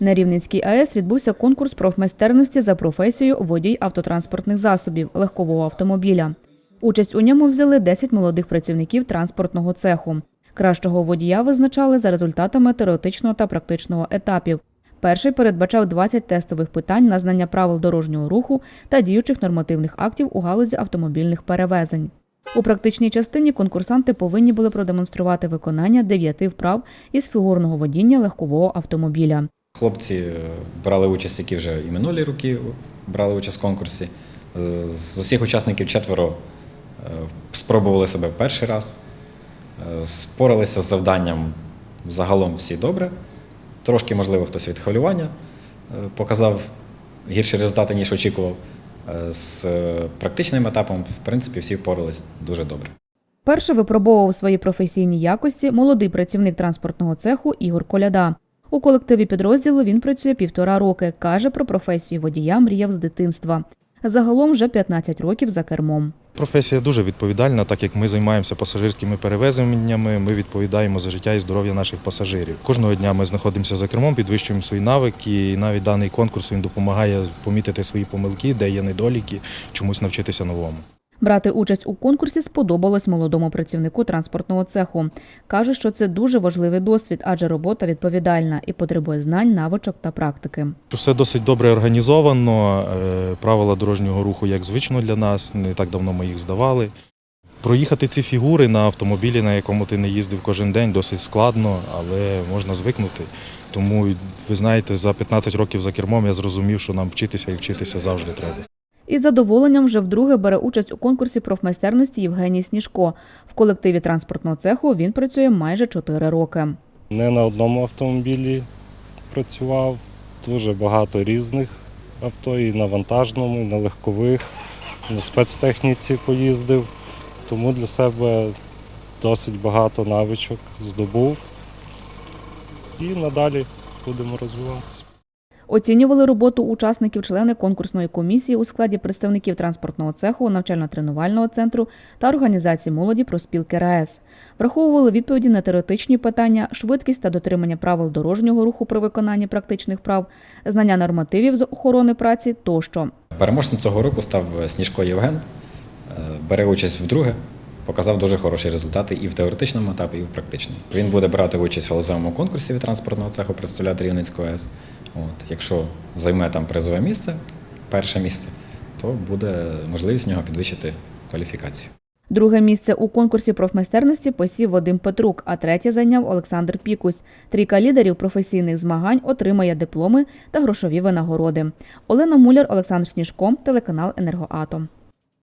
На Рівненській АЕС відбувся конкурс профмайстерності за професією водій автотранспортних засобів легкового автомобіля. Участь у ньому взяли 10 молодих працівників транспортного цеху. Кращого водія визначали за результатами теоретичного та практичного етапів. Перший передбачав 20 тестових питань на знання правил дорожнього руху та діючих нормативних актів у галузі автомобільних перевезень. У практичній частині конкурсанти повинні були продемонструвати виконання дев'яти вправ із фігурного водіння легкового автомобіля. Хлопці е, брали участь, які вже і минулі роки брали участь в конкурсі. З- усіх учасників четверо е, спробували себе перший раз, Е, споралися з завданням загалом всі добре. Трошки, можливо, хтось від хвилювання показав гірші результати, ніж очікував. З практичним етапом, в принципі, всі впорались дуже добре. Перше випробовував свої професійні якості молодий працівник транспортного цеху Ігор Коляда. У колективі підрозділу він працює півтора роки. Каже, про професію водія мріяв з дитинства. Загалом вже 15 років за кермом. Професія дуже відповідальна, так як ми займаємося пасажирськими перевезеннями, ми відповідаємо за життя і здоров'я наших пасажирів. Кожного дня ми знаходимося за кермом, підвищуємо свої навики, і навіть даний конкурс він допомагає помітити свої помилки, де є недоліки, чомусь навчитися новому. Брати участь у конкурсі сподобалось молодому працівнику транспортного цеху. Каже, що це дуже важливий досвід, адже робота відповідальна і потребує знань, навичок та практики. Все досить добре організовано. е, Правила дорожнього руху як звично для нас. Не так давно ми їх здавали. Проїхати ці фігури на автомобілі, на якому ти не їздив кожен день, досить складно, але можна звикнути. Тому, ви знаєте, за 15 років за кермом я зрозумів, що нам вчитися і вчитися завжди треба. Із задоволенням вже вдруге бере участь у конкурсі профмайстерності Євгеній Сніжко. В колективі транспортного цеху він працює майже 4 роки. Не на одному автомобілі працював, дуже багато різних авто, і на вантажному, і на легкових, на спецтехніці поїздив. Тому для себе досить багато навичок здобув. І надалі будемо розвиватися. Оцінювали роботу учасників члени конкурсної комісії у складі представників транспортного цеху, навчально-тренувального центру та організації молоді про спілки РаЕС. Враховували відповіді на теоретичні питання, швидкість та дотримання правил дорожнього руху при виконанні практичних прав, знання нормативів з охорони праці тощо. Переможцем цього року став Сніжко Євген. Е, Бере участь вдруге, показав дуже хороші результати і в теоретичному етапі, і в практичному. Він буде брати участь в галузевому конкурсі від транспортного цеху, представляти Рівненську АЕС. От, якщо займе там призове місце, перше місце, то буде можливість в нього підвищити кваліфікацію. Друге місце у конкурсі профмайстерності посів Вадим Петрук, а третє зайняв Олександр Пікусь. Трійка лідерів професійних змагань отримає дипломи та грошові винагороди. Олена Муляр, Олександр Сніжко, телеканал Енергоатом.